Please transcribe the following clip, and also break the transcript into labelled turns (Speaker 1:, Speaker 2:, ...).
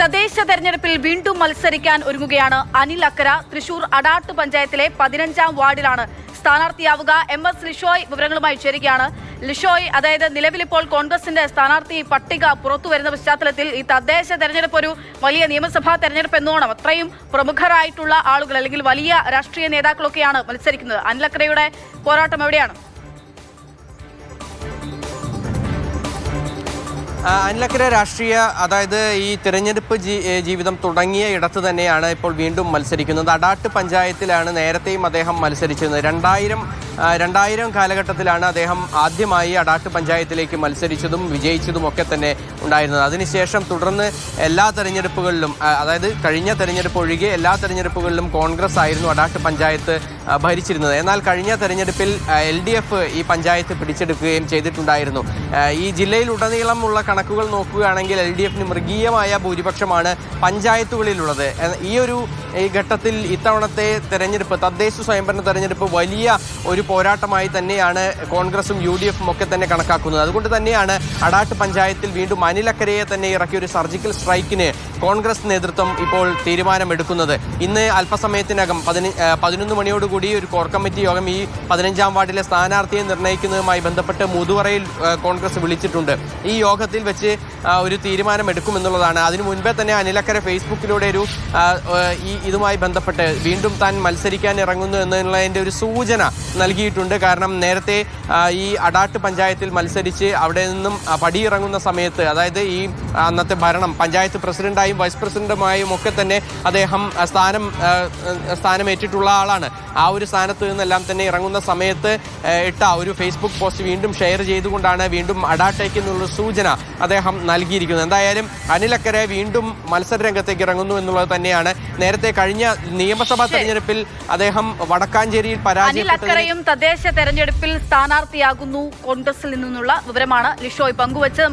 Speaker 1: തദ്ദേശ തെരഞ്ഞെടുപ്പിൽ വീണ്ടും മത്സരിക്കാൻ ഒരുങ്ങുകയാണ് അനിൽ അക്കര. തൃശൂർ അടാട്ട് പഞ്ചായത്തിലെ പതിനഞ്ചാം വാർഡിലാണ് സ്ഥാനാർത്ഥിയാവുക. എം എസ് ലിഷോയ് വിവരങ്ങളുമായി ചേരുകയാണ്. ലിഷോയ് അതായത് നിലവിലിപ്പോൾ കോൺഗ്രസിന്റെ സ്ഥാനാർത്ഥി പട്ടിക പുറത്തു വരുന്ന പശ്ചാത്തലത്തിൽ ഈ തദ്ദേശ തെരഞ്ഞെടുപ്പ് ഒരു വലിയ നിയമസഭാ തെരഞ്ഞെടുപ്പ് എന്നോണം. അത്രയും പ്രമുഖരായിട്ടുള്ള ആളുകൾ അല്ലെങ്കിൽ വലിയ രാഷ്ട്രീയ നേതാക്കളൊക്കെയാണ് മത്സരിക്കുന്നത്. അനിൽ അക്കരയുടെ പോരാട്ടം എവിടെയാണ്?
Speaker 2: അനിലക്കര രാഷ്ട്രീയ അതായത് ഈ തിരഞ്ഞെടുപ്പ് ജീവിതം തുടങ്ങിയ ഇടത്ത് തന്നെയാണ് ഇപ്പോൾ വീണ്ടും മത്സരിക്കുന്നത്. അടാട്ട് പഞ്ചായത്തിലാണ് നേരത്തെയും അദ്ദേഹം മത്സരിച്ചിരുന്നത്. രണ്ടായിരം രണ്ടായിരം കാലഘട്ടത്തിലാണ് അദ്ദേഹം ആദ്യമായി അടാട്ട് പഞ്ചായത്തിലേക്ക് മത്സരിച്ചതും വിജയിച്ചതും ഒക്കെ തന്നെ ഉണ്ടായിരുന്നത്. അതിനുശേഷം തുടർന്ന് എല്ലാ തെരഞ്ഞെടുപ്പുകളിലും അതായത് കഴിഞ്ഞ തെരഞ്ഞെടുപ്പ് ഒഴികെ എല്ലാ തെരഞ്ഞെടുപ്പുകളിലും കോൺഗ്രസ് ആയിരുന്നു അടാട്ട് പഞ്ചായത്ത് ഭരിച്ചിരുന്നത്. എന്നാൽ കഴിഞ്ഞ തെരഞ്ഞെടുപ്പിൽ എൽ ഡി എഫ് ഈ പഞ്ചായത്ത് പിടിച്ചെടുക്കുകയും ചെയ്തിട്ടുണ്ടായിരുന്നു. ഈ ഈ ഉള്ള കണക്കുകൾ നോക്കുകയാണെങ്കിൽ എൽ ഡി എഫിന് മൃഗീയമായ ഭൂരിപക്ഷമാണ് പഞ്ചായത്തുകളിലുള്ളത്. ഈ ഒരു ഘട്ടത്തിൽ ഇത്തവണത്തെ തെരഞ്ഞെടുപ്പ് തദ്ദേശ സ്വയംഭരണ തെരഞ്ഞെടുപ്പ് വലിയ ഒരു പോരാട്ടമായി തന്നെയാണ് കോൺഗ്രസും യു ഡി എഫും ഒക്കെ തന്നെ കണക്കാക്കുന്നത്. അതുകൊണ്ട് തന്നെയാണ് അടാട്ട് പഞ്ചായത്തിൽ വീണ്ടും അനിലക്കരയെ തന്നെ ഇറക്കിയ ഒരു സർജിക്കൽ സ്ട്രൈക്കിന് കോൺഗ്രസ് നേതൃത്വം ഇപ്പോൾ തീരുമാനമെടുക്കുന്നത്. ഇന്ന് അല്പസമയത്തിനകം പതിന പതിനൊന്ന് മണിയോടുകൂടി ഒരു കോർ കമ്മിറ്റി യോഗം ഈ പതിനഞ്ചാം വാർഡിലെ സ്ഥാനാർത്ഥിയെ നിർണയിക്കുന്നതുമായി ബന്ധപ്പെട്ട് മുതുവറയിൽ കോൺഗ്രസ് വിളിച്ചിട്ടുണ്ട്. ഈ യോഗത്തിൽ വെച്ച് ഒരു തീരുമാനമെടുക്കുമെന്നുള്ളതാണ്. അതിനു മുൻപേ തന്നെ അനിലക്കര ഫേസ്ബുക്കിലൂടെ ഒരു ഈ ഇതുമായി ബന്ധപ്പെട്ട് വീണ്ടും താൻ മത്സരിക്കാൻ ഇറങ്ങുന്നു എന്നുള്ളതിന്റെ ഒരു സൂചന നൽകിയിട്ടുണ്ട്. കാരണം നേരത്തെ ഈ അടാട്ട് പഞ്ചായത്തിൽ മത്സരിച്ച് അവിടെ നിന്നും പടിയിറങ്ങുന്ന സമയത്ത് അതായത് ഈ അന്നത്തെ ഭരണം പഞ്ചായത്ത് പ്രസിഡന്റായും വൈസ് പ്രസിഡന്റുമായും ഒക്കെ തന്നെ അദ്ദേഹം സ്ഥാനം സ്ഥാനമേറ്റിട്ടുള്ള ആളാണ്. ആ ഒരു സ്ഥാനത്ത് നിന്നെല്ലാം തന്നെ ഇറങ്ങുന്ന സമയത്ത് ഇട്ട ഒരു ഫേസ്ബുക്ക് പോസ്റ്റ് വീണ്ടും ഷെയർ ചെയ്തുകൊണ്ടാണ് വീണ്ടും അടാട്ടേക്ക് എന്നുള്ള സൂചന അദ്ദേഹം നൽകിയിരിക്കുന്നത്. എന്തായാലും അനിലക്കരെ വീണ്ടും മത്സര രംഗത്തേക്ക് ഇറങ്ങുന്നു എന്നുള്ളത് തന്നെയാണ്. നേരത്തെ കഴിഞ്ഞ നിയമസഭാ തെരഞ്ഞെടുപ്പിൽ അദ്ദേഹം വടക്കാഞ്ചേരിയിൽ പരാജയപ്പെട്ടതിന്
Speaker 1: തദ്ദേശ തെരഞ്ഞെടുപ്പിൽ സ്ഥാനാർത്ഥിയാകുന്നു കോൺഗ്രസിൽ നിന്നുള്ള വിവരമാണ് ലിഷോയ് പങ്കുവച്ചത്.